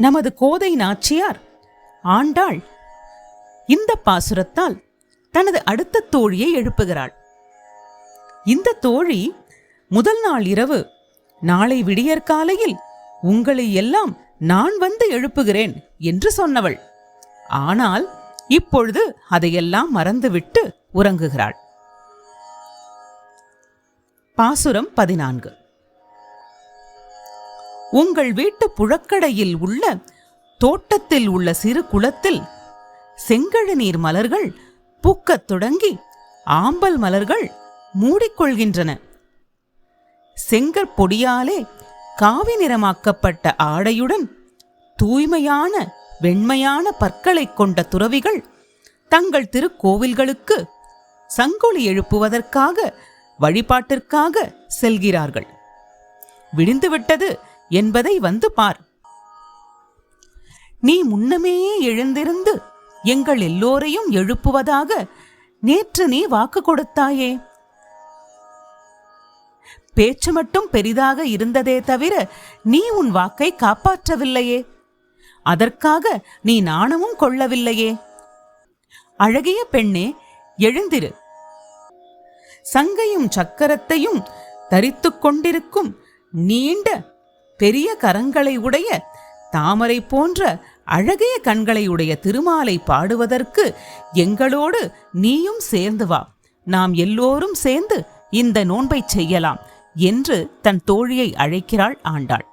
நமது கோதை நாச்சியார். ஆண்டாள். இந்த பாசுரத்தால் தனது அடுத்த தோழியை எழுப்புகிறாள். இந்த தோழி முதல் நாள் இரவு நாளை விடியற்காலையில் உங்களை எல்லாம் நான் வந்து எழுப்புகிறேன் என்று சொன்னவள். ஆனால் இப்பொழுது அதையெல்லாம் மறந்துவிட்டு உறங்குகிறாள். பாசுரம் பதினான்கு. உங்கள் வீட்டு புழக்கடையில் உள்ள தோட்டத்தில் உள்ள சிறு குளத்தில் செங்கழுநீர் மலர்கள் பூக்கத் தொடங்கி ஆம்பல் மலர்கள் மூடிக்கொள்கின்றன. செங்கற்பொடியாலே காவி நிறமாக்கப்பட்ட ஆடையுடன் தூய்மையான வெண்மையான பற்களைக் கொண்ட துறவிகள் தங்கள் திருக்கோவில்களுக்கு சங்கொலி எழுப்புவதற்காக வழிபாட்டிற்காக செல்கிறார்கள். விடிந்துவிட்டது என்பதை வந்து பார். நீ முன்னமே எழுந்திருந்து எங்கள் எல்லோரையும் எழுப்புவதாக நேற்று நீ வாக்கு கொடுத்தாயே. பேச்சு மட்டும் பெரிதாக இருந்ததே தவிர நீ உன் வாக்கை காப்பாற்றவில்லையே. அதற்காக நீ நாணமும் கொள்ளவில்லையே. அழகிய பெண்ணே எழுந்திரு. சங்கையும் சக்கரத்தையும் தரித்துக் கொண்டிருக்கும் நீண்ட பெரிய கரங்களை உடைய தாமரை போன்ற அழகிய கண்களை உடைய திருமாலை பாடுவதற்கு எங்களோடு நீயும் சேர்ந்து வா. நாம் எல்லோரும் சேர்ந்து இந்த நோன்பைச் செய்யலாம் என்று தன் தோழியை அழைக்கிறாள் ஆண்டாள்.